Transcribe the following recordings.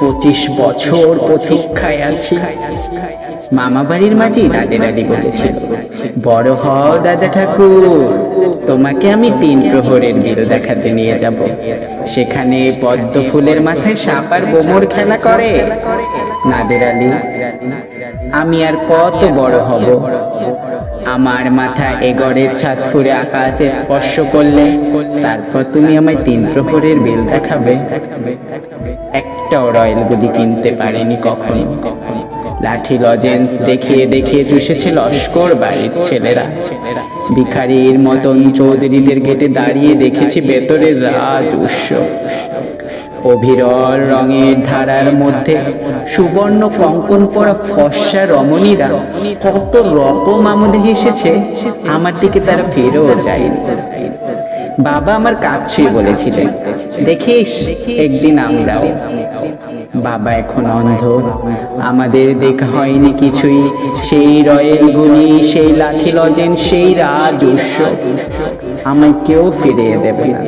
পঁচিশ বছর প্রতীক্ষায় আছি। মামা বাড়ির মাঝি দাদে দাদি বলেছিল বড় হও দাদা ঠাকুর তোমাকে আমি তিন প্রহরের বিল দেখাতে নিয়ে যাব। সেখানে পদ্ম ফুলের মাথায় সাপ আর বোমর খেলা করে। নাদের আলী, আমি আর কত বড় হব? আমার মাথা এগরের ছাদ ফুরে আকাশে স্পর্শ করলে, তারপর তুমি আমায় তিন প্রহরের বিল দেখাবে। একটাও রয়্যাল গুলি কিনতে পারেনি কখনো কখনো। লাঠি লজেন্স দেখিয়ে দেখিয়ে চুষেছে লস্কর বাড়ির ছেলেরা। ভিখারির মতন চৌধুরীদের গেটে দাঁড়িয়ে দেখেছি ভেতরের রাজ উৎসব অভিরল রঙের ধারার মধ্যে সুবর্ণ কঙ্কন পরা ফর্সা রমণীরা কত রকম আমাদের এসেছে আমার দিকে তারা ফেরেও যায়নি। বাবা আমার কাজ ছুঁয়ে বলেছিলেন, দেখিস, একদিন আমরাও। বাবা এখন অন্ধ, আমাদের দেখা হয়নি কিছুই, সেই রয়েল গুলি সেই লাঠি লজেন, সেই রাজ উৎসব আমায় কেউ ফিরিয়ে দেবে না।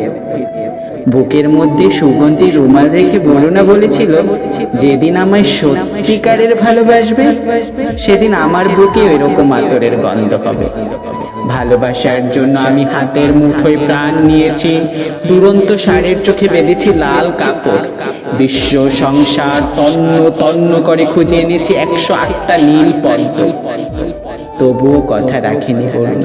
বুকের মধ্যে সুগন্ধি রুমাল রেখে বলো না বলেছিল, যেদিন আমায় সত্যিকারের ভালোবাসবে, সেদিন আমার বুকে ওইরকম আতরের গন্ধ হবে। ভালোবাসার জন্য আমি হাতের মুঠোয় প্রাণ নিয়েছি, দুরন্ত সারের চোখে বেঁধেছি লাল কাপড়। বিশ্ব সংসার তন্ন তন্ন করে খুঁজে এনেছি একশো আটটা নীল পদ্ম। তবুও কথা রাখিনি বলুন